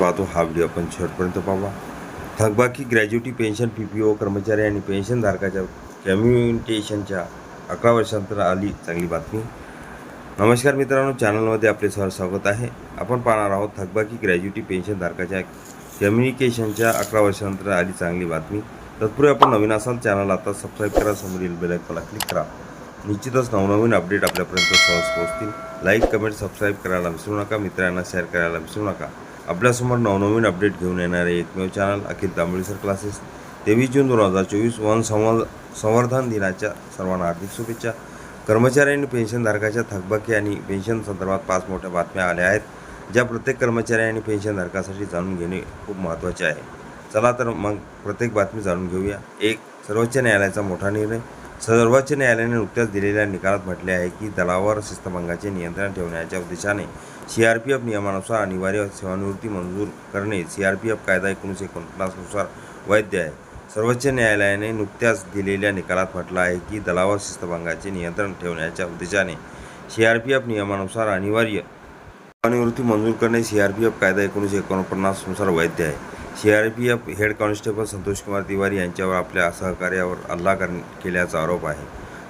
पाहतो हा व्हिडिओ आपण शेवटपर्यंत पाहावा थकबाकी gratuity pension P P O कर्मचारी आणि पेन्शनधारकाच्या कम्युनिटेशनच्या अकरा वर्षांतर आली चांगली बातमी. नमस्कार मित्रांनो चॅनलमध्ये आपले सर स्वागत आहे. आपण पाहणार आहोत थकबाकी ग्रॅज्युटी पेन्शनधारकाच्या कम्युनिकेशनच्या अकरा वर्षानंतर आली चांगली बातमी. तत्पूर्वी आपण नवीन असाल चॅनल आता सबस्क्राईब करा समोरील बेलायकॉनला क्लिक करा. निश्चितच नवनवीन अपडेट आपल्यापर्यंत सहज पोहोचतील. लाईक कमेंट सबस्क्राईब करायला विसरू नका. मित्रांना शेअर करायला विसरू नका. आपल्यासमोर नवनवीन अपडेट घेऊन येणारे एकमेव चॅनल अखिल तांबळीसर क्लासेस तेवीस जून दोन हजार चोवीस वन संव संवर्धन दिनाच्या सर्वांना हार्दिक शुभेच्छा. कर्मचारी आणि पेन्शनधारकाच्या थकबाकी आणि पेन्शन संदर्भात पाच मोठ्या बातम्या आल्या आहेत ज्या प्रत्येक कर्मचारी आणि पेन्शनधारकासाठी जाणून घेणे खूप महत्त्वाचे आहे. चला तर मग प्रत्येक बातमी जाणून घेऊया. एक सर्वोच्च न्यायालयाचा मोठा निर्णय. सर्वोच्च न्यायालयाने नुकत्याच दिलेल्या निकालात म्हटले आहे की दलावर शिस्तभंगाचे नियंत्रण ठेवण्याच्या उद्देशाने सी आर पी एफ नियमानुसार अनिवार्य सेवानिवृत्ती मंजूर करणे सी आर पी एफ कायदा एकोणीसशे एकोणपन्नासनुसार वैध आहे. सर्वोच्च न्यायालयाने नुकत्याच दिलेल्या निकालात म्हटलं आहे की दलावर शिस्तभंगाचे नियंत्रण ठेवण्याच्या उद्देशाने सी आर पी एफ नियमानुसार अनिवार्य सेवानिवृत्ती मंजूर करणे सी आर पी एफ कायदा एकोणीसशे एकोणपन्नासनुसार वैध आहे. C R P F head constable Santoshkumar Tiwari यांच्यावर आपल्या सहकार्यावर हल्ला कर केल्याचा आरोप आहे.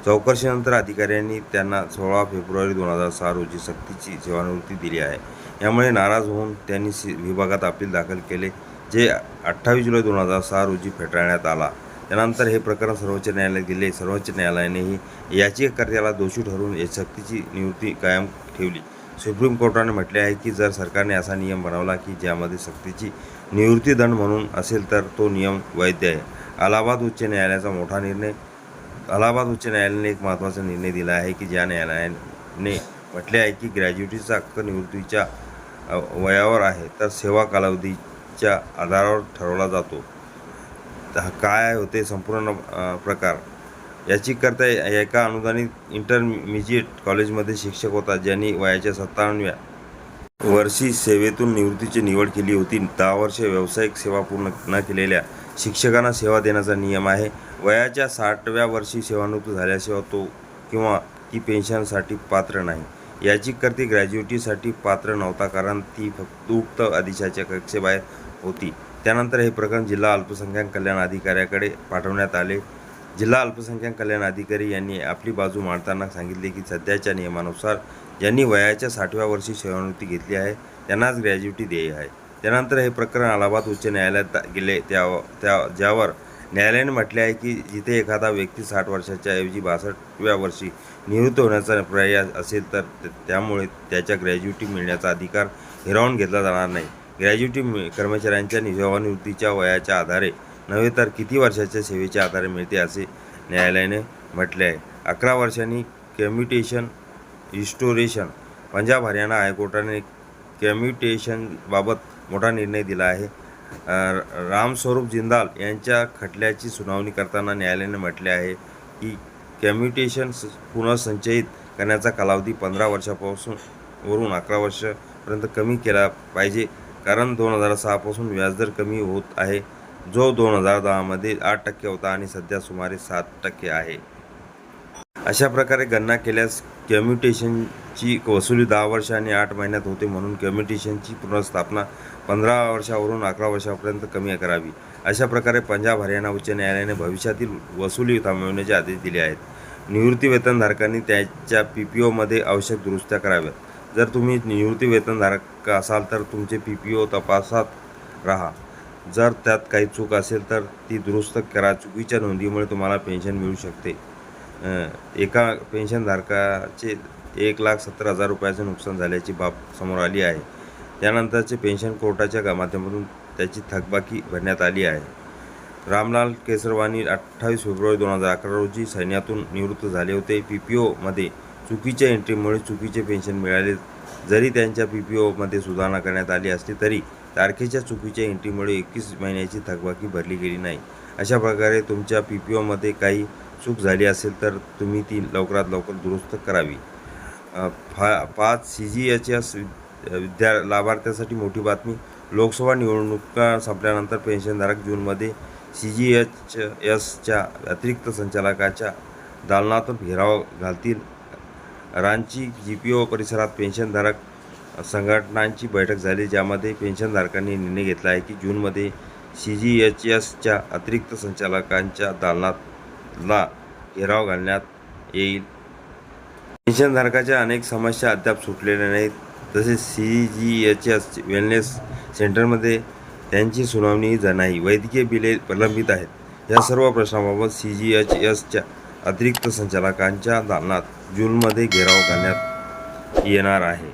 चौकशीनंतर अधिकाऱ्यांनी त्यांना सोळा फेब्रुवारी दोन हजार सहा रोजी सक्तीची सेवानिवृत्ती दिली आहे. यामुळे नाराज होऊन त्यांनी सी विभागात अपील दाखल केले जे अठ्ठावीस जुलै दोन हजार सहा रोजी फेटाळण्यात आला. त्यानंतर हे प्रकरण सर्वोच्च न्यायालयात गेले सर्वोच्च न्यायालयानेही याचिकाकर्त्याला दोषी ठरवून सक्तीची निवृत्ती कायम ठेवली. सुप्रीम कोर्टाने म्हटले आहे की जर सरकारने असा नियम बनवला की ज्यामध्ये सक्तीची निवृत्तीदंड म्हणून असेल तर तो नियम वैध आहे. अलाहाबाद उच्च न्यायालयाचा मोठा निर्णय अलाहाबाद उच्च न्यायालयाने एक महत्त्वाचा निर्णय दिला आहे की ज्या न्यायालयाने म्हटले आहे की ग्रॅज्युएटीचा हक्क निवृत्तीच्या वयावर आहे तर सेवा कालावधीच्या आधारावर ठरवला जातो. तर हा काय होते संपूर्ण प्रकार? याचिकर्ता एका अनुदानित इंटरमिजिएट कॉलेजमध्ये शिक्षक होता ज्यांनी वयाच्या सत्तावन्नव्या वर्षी सेवेतून निवृत्तीची निवड केली होती. दहा वर्षे व्यावसायिक सेवा पूर्ण न केलेल्या शिक्षकांना सेवा देण्याचा नियम आहे. वयाच्या साठव्या वर्षी सेवानिवृत्त झाल्याशिवाय तो किंवा ती पेन्शनसाठी पात्र नाही. याचिकर्ती ग्रॅज्युएटीसाठी पात्र नव्हता कारण ती फक्त उक्त आदेशाच्या कक्षेबाहेर होती. त्यानंतर हे प्रकरण जिल्हा अल्पसंख्याक कल्याण अधिकाऱ्याकडे पाठवण्यात आले. जिल्हा अल्पसंख्याक कल्याण अधिकारी यांनी आपली बाजू मांडताना सांगितले की सध्याच्या नियमानुसार ज्यांनी वयाच्या साठव्या वर्षी सेवानिवृत्ती घेतली आहे त्यांनाच ग्रॅज्युटी देय आहे. त्यानंतर हे प्रकरण अलाहाबाद उच्च न्यायालयात गेले. त्या त्या ज्यावर न्यायालयाने म्हटले आहे की जिथे एखादा व्यक्ती साठ वर्षाच्या ऐवजी बासष्टव्या वर्षी निवृत्त होण्याचा प्रयास असेल तर त्यामुळे त्याच्या ग्रॅज्युटी मिळण्याचा अधिकार हिरावून घेतला जाणार नाही. ग्रॅज्युटी कर्मचाऱ्यांच्या सेवानिवृत्तीच्या वयाच्या आधारे नव्हे तर किती वर्षाच्या सेवेच्या आधारे मिळते असे न्यायालयाने म्हटले आहे अकरा वर्षांनी कम्युटेशन रिस्टोरेशन पंजाब हरियाणा हायकोर्टाने कम्युटेशनबाबत मोठा निर्णय दिला आहे. रामस्वरूप जिंदाल यांच्या खटल्याची सुनावणी करताना न्यायालयाने म्हटले आहे की कम्युटेशन स- पुनर्संचयित करण्याचा कालावधी पंधरा वर्षापासून वरून अकरा वर्षापर्यंत कमी केला पाहिजे. कारण दोन हजार सहापासून व्याजदर कमी होत आहे. जो दोन हजार दहामध्ये आठ टक्के होता आणि सध्या सुमारे सात टक्के आहे. अशा प्रकारे गणना केल्यास कम्युटेशनची वसुली दहा वर्ष आणि आठ महिन्यात होते म्हणून कम्युटेशनची पुनर्स्थापना पंधरा वर्षावरून अकरा वर्षापर्यंत कमी करावी. अशा प्रकारे पंजाब हरियाणा उच्च न्यायालयाने भविष्यातील वसुली थांबवण्याचे आदेश दिले आहेत. निवृत्ती वेतनधारकांनी त्याच्या पी पी ओमध्ये आवश्यक दुरुस्त्या कराव्यात. जर तुम्ही निवृत्ती वेतनधारक असाल तर तुमचे पी पी ओ तपासात राहा. जर त्यात काही चूक असेल तर ती दुरुस्त करा. चुकीच्या नोंदीमुळे तुम्हाला पेन्शन मिळू शकते. एका पेन्शनधारकाचे एक लाख सत्तर हजार रुपयाचं नुकसान झाल्याची बाब समोर आली आहे. त्यानंतरचे पेन्शन कोर्टाच्या माध्यमातून त्याची थकबाकी भरण्यात आली आहे. रामलाल केसरवानी अठ्ठावीस फेब्रुवारी दोन हजार अकरा रोजी सैन्यातून निवृत्त झाले होते. पी पी ओमध्ये चुकीच्या एंट्रीमुळे चुकीचे पेन्शन मिळाले. जरी त्यांच्या पी पी ओमध्ये सुधारणा करण्यात आली असली तरी तारखेच्या चुकीच्या एंट्रीमुळे एकवीस महिन्याची थकबाकी भरली गेली नाही. अशा प्रकारे तुमच्या पी पी ओमध्ये काही चूक झाली असेल तर तुम्ही ती लवकरात लवकर दुरुस्त करावी. फा पाच सी जी एच एस विद्या लाभार्थ्यासाठी मोठी बातमी. लोकसभा निवडणुका संपल्यानंतर पेन्शनधारक जूनमध्ये सी जी एच एसच्या अतिरिक्त संचालकाच्या दालनातून घेराव घालतील. रांची जी पी ओ परिसरात पेन्शनधारक संघटनांची बैठक झाली ज्यामध्ये पेन्शनधारकांनी निर्णय घेतला आहे की जूनमध्ये सी जी एच एसच्या अतिरिक्त संचालकांच्या दालनातला घेराव घालण्यात येईल. पेन्शनधारकाच्या अनेक समस्या अद्याप सुटलेल्या नाहीत. तसेच C G H S wellness सेंटरमध्ये त्यांची सुनावणी नाही वैद्यकीय बिले प्रलंबित आहेत. या सर्व प्रश्नाबाबत सी जी एच एसच्या अतिरिक्त संचालकांच्या दालनात जूनमध्ये घेराव घालण्यात येणार आहे.